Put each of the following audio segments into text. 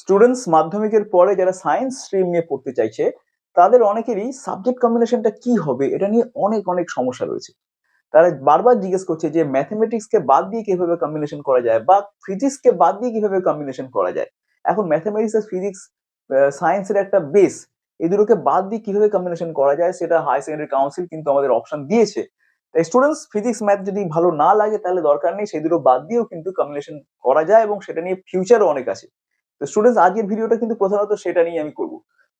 Students মাধ্যমিকের পরে যারা সায়েন্স স্ট্রিম নিয়ে পড়তে চাইছে, তাদের অনেকেরই সাবজেক্ট কম্বিনেশনটা কি হবে এটা নিয়ে অনেক অনেক সমস্যা রয়েছে। তারা বারবার জিজ্ঞেস করছে যে ম্যাথমেটিক্স কে বাদ দিয়ে কীভাবে কম্বিনেশন করা যায় বা ফিজিক্স কে বাদ দিয়ে কীভাবে কম্বিনেশন করা যায়? এখন ম্যাথমেটিক্স আর ফিজিক্স সায়েন্সের একটা বেস এই দুটোকে বাদ দিয়ে কীভাবে কম্বিনেশন করা যায় সেটা হাই সেকেন্ডারি কাউন্সিল কিন্তু আমাদের অপশন দিয়েছে। তাই স্টুডেন্টস ফিজিক্স ম্যাথ যদি ভালো না লাগে তাহলে দরকার নেই, সেই দুটো বাদ দিয়েও কিন্তু কম্বিনেশন করা যায় এবং সেটা নিয়ে ফিউচারও অনেক আছে। স্টুডেন্টস আজকের ভিডিওটা কিন্তু প্রধানত সেটা নিয়ে আমি করব।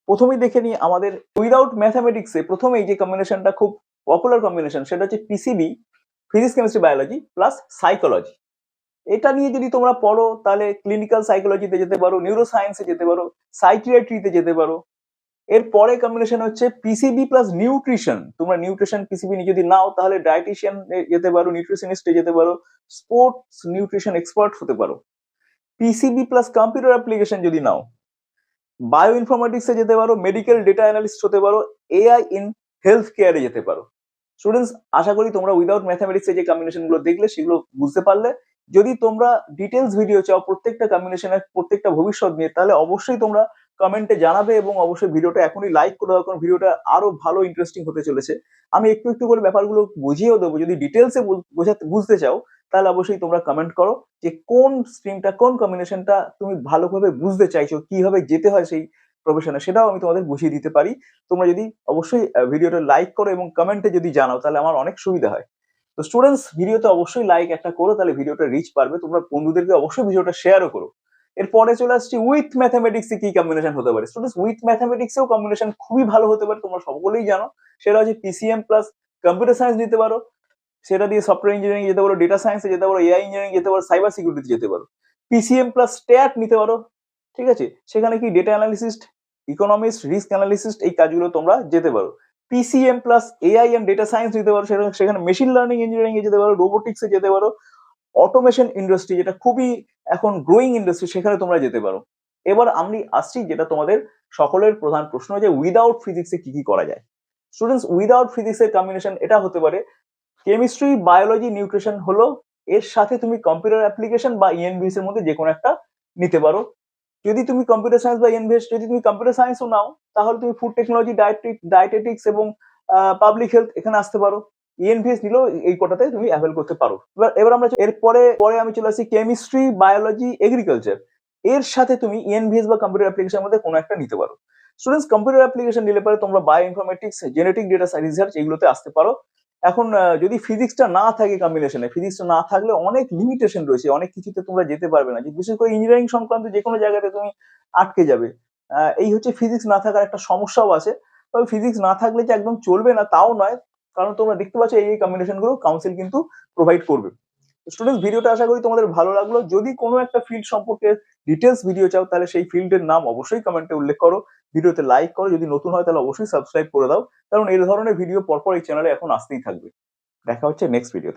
প্রথমেই দেখে নিই আমাদের উইদাউট ম্যাথামেটিক্সে প্রথমেই যে কম্বিনেশনটা খুব পপুলার কম্বিনেশন সেটা হচ্ছে PCB physics chemistry biology plus psychology এটা নিয়ে যদি তোমরা পড়ো, তাহলে ক্লিনিক্যাল সাইকোলজিতে যেতে পারো নিউরো সায়েন্সে যেতে পারো সাইকিয়াট্রিতে যেতে পারো। এর পরে কম্বিনেশন হচ্ছে পিসিবি প্লাস নিউট্রিশন তোমরা নিউট্রিশন পিসিবি নিয়ে যদি নাও, তাহলে ডায়েটিশিয়ান যেতে পারো নিউট্রিশনিস্টে যেতে পারো স্পোর্টস নিউট্রিশন এক্সপার্ট হতে পারো। পিসিবি প্লাস কম্পিউটার অ্যাপ্লিকেশন যদি নাও বায়ো ইনফরমেটিক্সে যেতে পারো মেডিকেল ডেটা অ্যানালিস্ট হতে পারো এআই ইন হেলথ কেয়ারে যেতে পারো। স্টুডেন্টস আশা করি তোমরা উইদাউট ম্যাথামেটিক্সে যে কম্বিনেশনগুলো দেখলে, সেগুলো বুঝতে পারলে। যদি তোমরা ডিটেলস ভিডিও চাও প্রত্যেকটা কম্বিনেশনের প্রত্যেকটা ভবিষ্যৎ নিয়ে, তাহলে অবশ্যই তোমরা কমেন্টে জানাবে এবং অবশ্যই ভিডিওটা এখনই লাইক করে দাও, কারণ ভিডিওটা আরও ভালো ইন্টারেস্টিং হতে চলেছে। আমি একটু একটু করে ব্যাপারগুলো বুঝিয়েও দেবো। যদি ডিটেলসে বোঝাতে বুঝতে চাও তাহলে অবশ্যই তোমরা কমেন্ট করো যে কোন স্ট্রিমটা কোন কম্বিনেশনটা তুমি ভালোভাবে বুঝতে চাইছো, কীভাবে যেতে হয় সেই প্রফেশনে সেটাও আমি তোমাদের বুঝিয়ে দিতে পারি। তোমরা যদি অবশ্যই ভিডিওটা লাইক করো এবং কমেন্টে যদি জানাও, তাহলে আমার অনেক সুবিধা হয়। তো স্টুডেন্টস ভিডিওতে অবশ্যই লাইক একটা করো, তাহলে ভিডিওটা রিচ পারবে তোমরা বন্ধুদেরকে অবশ্যই ভিডিওটা শেয়ারও করো। এরপরে চলে আসছি উইথ ম্যাথামেটিক্স কি কম্বিনেশন হতে পারে? স্টুডেন্টস উইথ ম্যাথামেটিক্সেও কম্বিনেশন খুবই ভালো হতে পারে, তোমরা সকলেই জানো। সেটা হচ্ছে পিসিএম প্লাস কম্পিউটার সায়েন্স নিতে পারো। সেটা দিয়ে সফটওয়্যার ইঞ্জিনিয়ারিং যেতে পারো ডেটা সায়েন্সে যেতে পারো এআই ইঞ্জিনিয়ারিং যেতে পারো সাইবার সিকিউরিটিতে যেতে পারো। পিসিএম প্লাস স্ট্যাট নিতে পারো, ঠিক আছে? সেখানে কি data analyst economist risk analyst এই কাজগুলো তোমরা যেতে পারো। PCM plus AI and data science নিতে পারো, সেখানে মেশিন লার্নিং ইঞ্জিনিয়ারিং এ যেতে পারো রোবোটিক্সে যেতে পারো অটোমেশন ইন্ডাস্ট্রি যেটা খুবই এখন গ্রোয়িং ইন্ডাস্ট্রি সেখানে তোমরা যেতে পারো। এবার আমি আসছি যেটা তোমাদের সকলের প্রধান প্রশ্ন যে উইদাউট ফিজিক্সে কি কি করা যায়? স্টুডেন্টস উইদাউট ফিজিক্সের কম্বিনেশন এটা হতে পারে কেমিস্ট্রি, বায়োলজি, নিউট্রিশন হলো এর সাথে তুমি কম্পিউটার অ্যাপ্লিকেশন বা ইএনভিএস এর মধ্যে যে কোনো একটা নিতে পারো। যদি তুমি কম্পিউটার সায়েন্স বা ইএনভিএস যদি তুমি কম্পিউটার সায়েন্সও নাও, তাহলে তুমি ফুড টেকনোলজি ডায়েটিক ডায়েটেটিক্স এবং পাবলিক হেলথ এখানে আসতে পারো। ইএনভিএস নিলেও এই কোটাতে তুমি অ্যাভেল করতে পারো। এবার এবার আমরা এরপরে, পরে আমি চলে আসি কেমিস্ট্রি, বায়োলজি এগ্রিকালচার এর সাথে তুমি ইএনভিএস বা কম্পিউটার অ্যাপ্লিকেশনের মধ্যে কোনো একটা নিতে পারো। স্টুডেন্টস কম্পিউটার অ্যাপ্লিকেশন নিলে পরে তোমরা bioinformatics genetic data research এগুলোতে আসতে পারো। এখন যদি ফিজিক্সটা না থাকে কম্বিনেশনে ফিজিক্সটা না থাকলে অনেক লিমিটেশন রয়েছে, অনেক কিছুতে তোমরা যেতে পারবে না। বিশেষ করে ইঞ্জিনিয়ারিং সংক্রান্ত যে কোনো জায়গাতে তুমি আটকে যাবে। এই হচ্ছে ফিজিক্স না থাকার একটা সমস্যাও আছে। তবে ফিজিক্স না থাকলে যে একদম চলবে না, তাও নয়। কারণ তোমরা দেখতে পাচ্ছ এই কম্বিনেশনগুলো কাউন্সিল কিন্তু প্রোভাইড করবে। স্টুডেন্টস ভিডিওটা আশা করি তোমাদের ভালো লাগল। যদি কোনো একটা ফিল্ড সম্পর্কে ডিটেলস ভিডিও চাও, তাহলে সেই ফিল্ডের নাম অবশ্যই কমেন্টে উল্লেখ করো। ভিডিওতে লাইক করো, যদি নতুন হয় তাহলে অবশ্যই সাবস্ক্রাইব করে দাও। কারণ এই ধরনের ভিডিও পরপর এই চ্যানেলে এখন আসতেই থাকবে। দেখা হচ্ছে নেক্সট ভিডিওতে